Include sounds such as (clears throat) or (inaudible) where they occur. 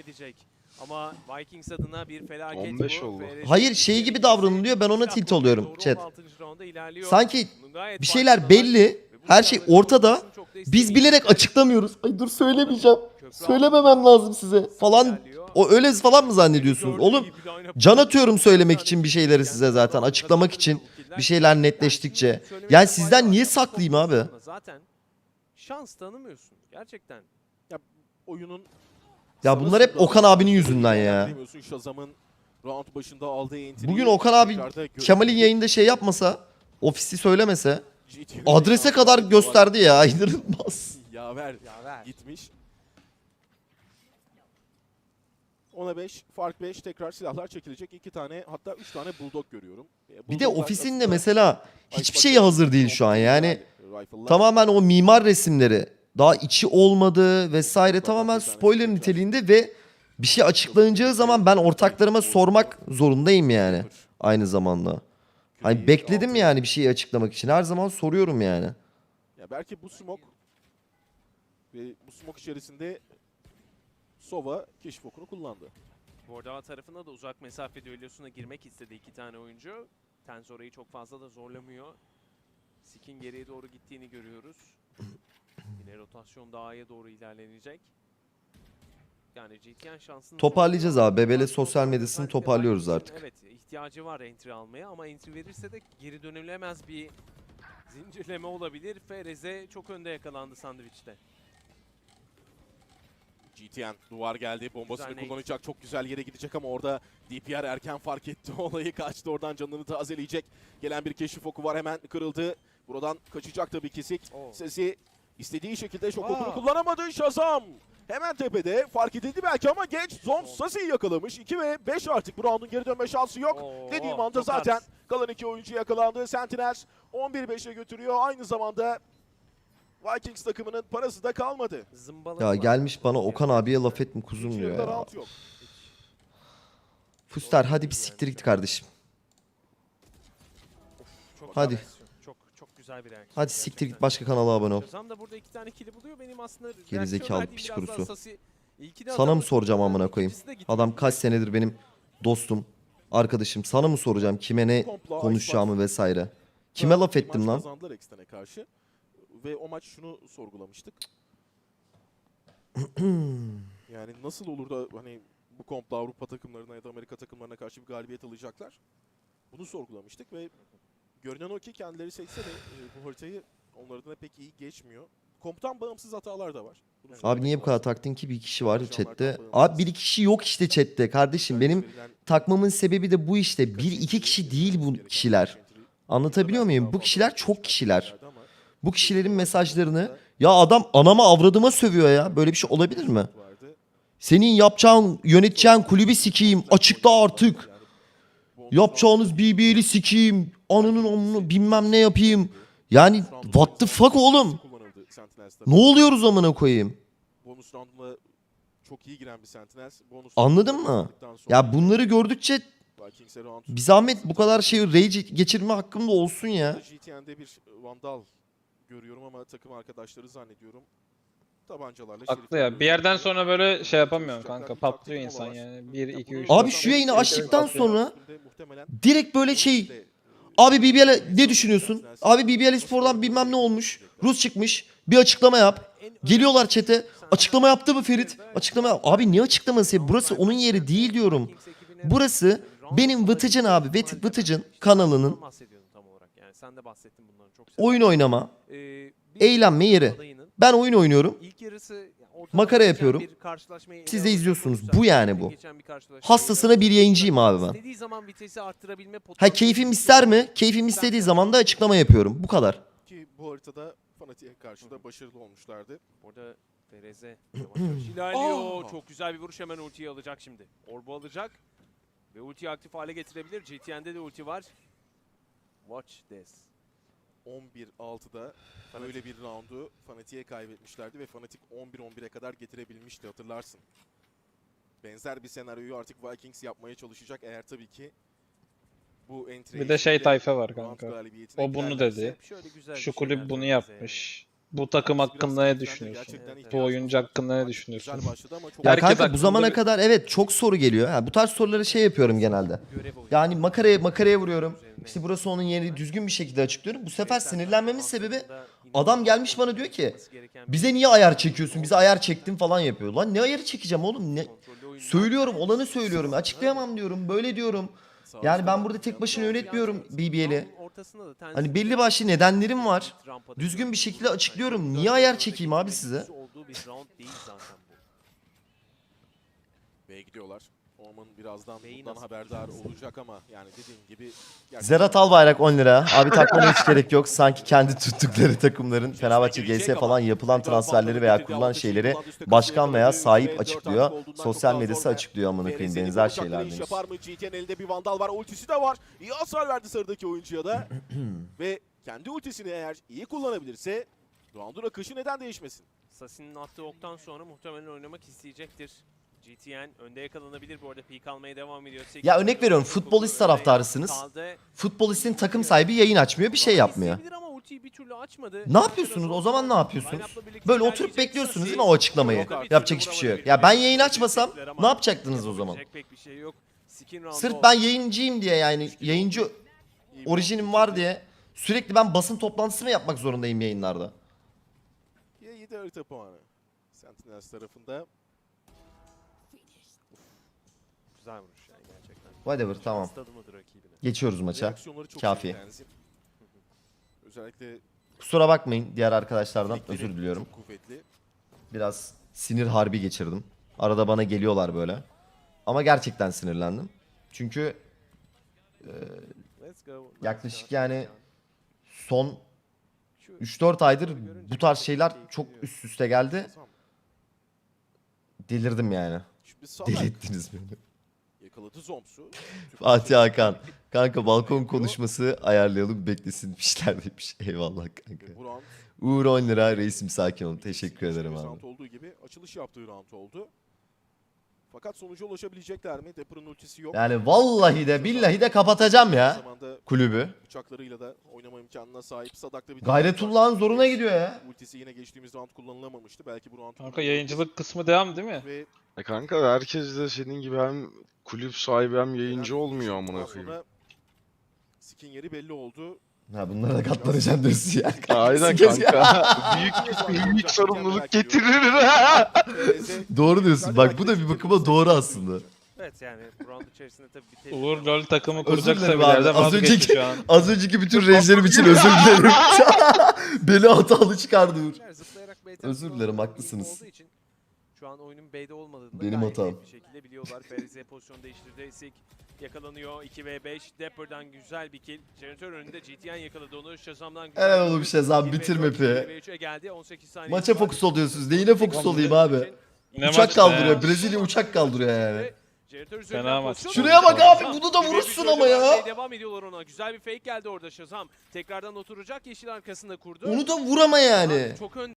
edecek. Ama Vikings adına bir felaket 15 bu. oldu. Hayır, şey gibi davranılıyor, ben ona tilt oluyorum, chat. 16. rounda ilerliyor. Sanki bir şeyler belli. Her şey ortada. Biz bilerek açıklamıyoruz. Ay dur söylemeyeceğim. Söylememem lazım size falan. O öyle falan mı zannediyorsunuz? Oğlum can atıyorum söylemek için bir şeyleri size zaten. Açıklamak için bir şeyler netleştikçe. Yani sizden niye saklayayım abi? Zaten şans tanımıyorsun gerçekten. oyunun Ya bunlar hep Okan abinin yüzünden ya. Bugün Okan abi Kemal'in yayında şey yapmasa, ofisi söylemese adrese kadar gösterdi ya. (laughs) İnanılmaz. Yaver Ya ver. gitmiş. 10'a 5, fark 5 tekrar silahlar çekilecek. 2 tane hatta 3 tane bulldog görüyorum. E, Bir de ofisinde aslında mesela hiçbir Bucket, şey hazır değil şu an. Yani tamamen o mimar resimleri daha içi olmadı vesaire tamamen spoiler niteliğinde ve bir şey açıklanacağı zaman ben ortaklarıma sormak zorundayım yani aynı zamanda. Hani bekledim yani bir şeyi açıklamak için. Her zaman soruyorum yani. Ya belki bu smoke ve bu smoke içerisinde Sova keşif okunu kullandı. Bordava tarafında da uzak mesafe düellosuna girmek istedi iki tane oyuncu. Tens orayı çok fazla da zorlamıyor. Skin geriye doğru gittiğini görüyoruz. Yine rotasyon daha A'ya doğru ilerlenecek. Yani GTN şansını... Toparlayacağız abi. Bebele sosyal medyasını toparlıyoruz artık. Evet ihtiyacı var entry almaya ama entry verirse de geri dönülemez bir (laughs) zincirleme olabilir. FRZ çok önde yakalandı sandviçte. GTN duvar geldi. Bombasını Güzel kullanacak. Çok güzel yere gidecek ama orada DPR erken fark etti (laughs) olayı. Kaçtı oradan canını tazeleyecek. Gelen bir keşif oku var hemen kırıldı. Buradan kaçacak tabii kesik. Oo. Sesi istediği şekilde şok okunu kullanamadı. Shazam hemen tepede fark edildi belki ama geç. Zon Sasi'yi yakalamış. 2 ve 5 artık bu roundun geri dönme şansı yok. Oo, Dediğim anda zaten hard. kalan iki oyuncu yakalandı. Sentinels 11-5'e götürüyor. Aynı zamanda Vikings takımının parası da kalmadı. Zımbalık Ya gelmiş bana Okan abiye laf etme kuzum diyor ya. Fuster hadi bir siktir git kardeşim. Çok Hadi. Güzel bir reaksiyon. Hadi siktir git başka kanala abone ol. Shazam da burada iki tane kili buluyor. Benim aslında Geri zekalı piç kurusu. Sana mı soracağım amına koyayım? Adam kaç senedir benim dostum, arkadaşım. Sana mı soracağım kime ne konuşacağımı vesaire. Kime laf ettim lan? Kazandılar karşı. Ve o maç şunu sorgulamıştık. (clears throat) yani nasıl olur da hani bu komplo Avrupa takımlarına ya da Amerika takımlarına karşı bir galibiyet alacaklar? Bunu sorgulamıştık ve görünen o ki kendileri seçse de e, bu haritayı onların da pek iyi geçmiyor. Komptan bağımsız hatalar da var. Bunu Abi niye bu kadar taktın ki bir kişi var chatte. Abi bir iki kişi yok işte chatte kardeşim. Benim takmamın sebebi de bu işte. Bir iki kişi değil bu kişiler. Anlatabiliyor muyum? Bu kişiler çok kişiler. Bu kişilerin mesajlarını ya adam anama avradıma sövüyor ya. Böyle bir şey olabilir mi? Senin yapacağın, yöneteceğin kulübü sikeyim. Açıkta artık. Yapacağınız BBL'i sikeyim. Anının amını bilmem ne yapayım. Yani what the fuck oğlum? Ne oluyoruz amına koyayım? Çok iyi giren bir Sentinels. Bonus Anladın mı? Ya bunları gördükçe round bir zahmet bu kadar şey rage geçirme hakkım da olsun ya. GTN'de bir Vandal görüyorum ama takım arkadaşları zannediyorum. Tabancalarla Haklı ya. Bir yerden sonra böyle şey yapamıyorsun kanka. Patlıyor insan yani. 1, 2, 3. Abi şu yayını açtıktan sonra direkt böyle şey Abi BBL ne düşünüyorsun? Abi BBL Spor'dan bilmem ne olmuş. Rus çıkmış. Bir açıklama yap. Geliyorlar chat'e. Açıklama yaptı mı Ferit? Açıklama yap. Abi ne açıklaması? Burası onun yeri değil diyorum. Burası benim Vıtıcın abi. Vıt- Vıtıcın kanalının sen de bahsettin bundan çok oyun oynama, Ee, eğlenme yeri. adayının Ben oyun oynuyorum. ilk yarısı Makara yapıyorum. Siz de izliyorsunuz. Bu yani bu. Hastasına bir yayıncıyım abi ben. İstediği zaman vitesi arttırabilme Ha keyfim ister mi? Keyfim istediği zaman da açıklama yapıyorum. Bu kadar. ki bu haritada Fnatic'e karşı da başarılı olmuşlardı. Orada Perez'e (clears throat) ilerliyor. Aa! Çok güzel bir vuruş hemen ultiyi alacak şimdi. Orbu alacak. Ve ultiyi aktif hale getirebilir. GTN'de de ulti var. Watch this. 11-6'da böyle bir roundu Fnatic'e kaybetmişlerdi ve Fnatic 11-11'e kadar getirebilmişti hatırlarsın. Benzer bir senaryoyu artık Vikings yapmaya çalışacak eğer tabii ki bu entry Bir de şey tayfa var kanka. O bunu dedi. Şöyle güzel bir Şu şey kulüp bunu bize. yapmış. Bu takım Biraz hakkında ne düşünüyorsun? Bu oyuncu hakkında ne düşünüyorsun? Ya Herkes kanka bu zamana bir- kadar evet çok soru geliyor. Ha, bu tarz soruları şey yapıyorum genelde. Yani makaraya makaraya vuruyorum. İşte burası onun yeri düzgün bir şekilde açıklıyorum. Bu sefer sinirlenmemin sebebi adam gelmiş bana diyor ki bize niye ayar çekiyorsun? Bize ayar çektin falan yapıyor. Lan ne ayarı çekeceğim oğlum? Ne? Söylüyorum olanı söylüyorum. Açıklayamam diyorum. Böyle diyorum. Yani ben burada tek başına yönetmiyorum BBL'i. Hani belli başlı nedenlerim var. Düzgün bir şekilde açıklıyorum. Niye ayar çekeyim abi size? Olduğu bir round değil zaten bu. B'ye gidiyorlar. Oman birazdan B'yi bundan haberdar olacak ama yani dediğim gibi gerçekten- Zerat Albayrak 10 lira. Abi takmana hiç gerek yok. Sanki kendi tuttukları takımların Fenerbahçe GS falan yapılan transferleri veya kurulan şeyleri başkan veya sahip açıklıyor. Sosyal medyası açıklıyor amına koyayım benzer şeyler iş demiş. Yapar mı? GT'nin elinde bir vandal var. Ultisi de var. İyi hasar verdi sarıdaki oyuncuya da. Ve kendi ultisini eğer iyi kullanabilirse round'un akışı neden değişmesin? Sasi'nin attığı oktan sonra muhtemelen oynamak isteyecektir. GTN önde yakalanabilir bu arada peak almaya devam ediyor. Sekiz Ya örnek veriyorum, futbolist taraftarısınız. Futbolistin takım sahibi yayın açmıyor, bir şey yapmıyor. İsteyebilir ama ultiyi bir türlü açmadı. Ne yapıyorsunuz? O zaman ne yapıyorsunuz? Böyle oturup bekliyorsunuz değil mi o açıklamayı? Yapacak hiçbir şey yok. Ya ben yayın açmasam ne yapacaktınız o zaman? Yapabilecek pek bir şey Sırf ben yayıncıyım diye yani yayıncı orijinim round var diye sürekli ben basın toplantısı mı yapmak zorundayım yayınlarda? Ya 7 harita puanı. Sentinels tarafında. Güzel vuruş yani gerçekten. Whatever tamam. Geçiyoruz maça. Kafi. (laughs) Özellikle Kusura bakmayın diğer arkadaşlardan özür diliyorum. Biraz sinir harbi geçirdim. Arada bana geliyorlar böyle. Ama gerçekten sinirlendim. Çünkü go. yaklaşık yani son 3-4 aydır bu tarz şeyler çok üst üste geldi. Delirdim yani. Deli ettiniz beni. Yakaladı Zomps'u. Fatih Hakan. Kanka balkon konuşması ayarlayalım beklesin işler demiş. (laughs) Eyvallah kanka. Ve Bu round Uğur 10 lira reisim sakin olun. Teşekkür ederim abi. round olduğu gibi açılış yaptığı round oldu. Fakat sonuca ulaşabilecekler mi? Dapper'ın ultisi yok. Yani vallahi de billahi de kapatacağım ya kulübü. bıçaklarıyla da oynama imkanına sahip Sadak'ta bir Gayretullah'ın zoruna gidiyor ya. Ultisi yine geçtiğimiz round kullanılamamıştı. Belki bu round Kanka yayıncılık kısmı devam değil mi? ve E kanka herkes de senin gibi hem kulüp sahibi hem yayıncı olmuyor amına koyayım. Skin yeri belli oldu. Ha bunlara da katlanacağım diyorsun ya. Aynen kanka. (laughs) büyük büyük sorumluluk getirir. Perez'e (laughs) Doğru diyorsun. Bak bu da bir bakıma doğru aslında. Evet yani round içerisinde tabii bir tecrübe Uğur. LoL takımı kuracaksa bir abi. yerde Az önceki- şu an. Az önceki bütün rejlerim için özür dilerim. (laughs) Beni hatalı çıkardı Uğur. Özür dilerim, haklısınız. Şu an oyunun B'de olmadığını Benim gayet hatam. net bir şekilde biliyorlar. Ferize (laughs) pozisyon değiştirdi. Sik yakalanıyor. 2v5. Dapper'dan güzel bir kill. Jeneratör önünde GTN yakaladı onu. Shazam'dan güzel Helal bir oğlum 2v4, bitir map'i. 2v3'e geldi. 18 saniye. Maça fokus oluyorsunuz. Neyine fokus olayım abi? Ne Uçak kaldırıyor. ya? Brezilya uçak kaldırıyor yani. Jeneratör Fena üzerinden maç. pozisyon Şuraya bak abi, bunu da vurursun ama ya. Devam ediyorlar ona. Güzel bir fake geldi orada Shazam. Tekrardan oturacak. Yeşil arkasında kurdu. Onu da vurama yani. Çok ön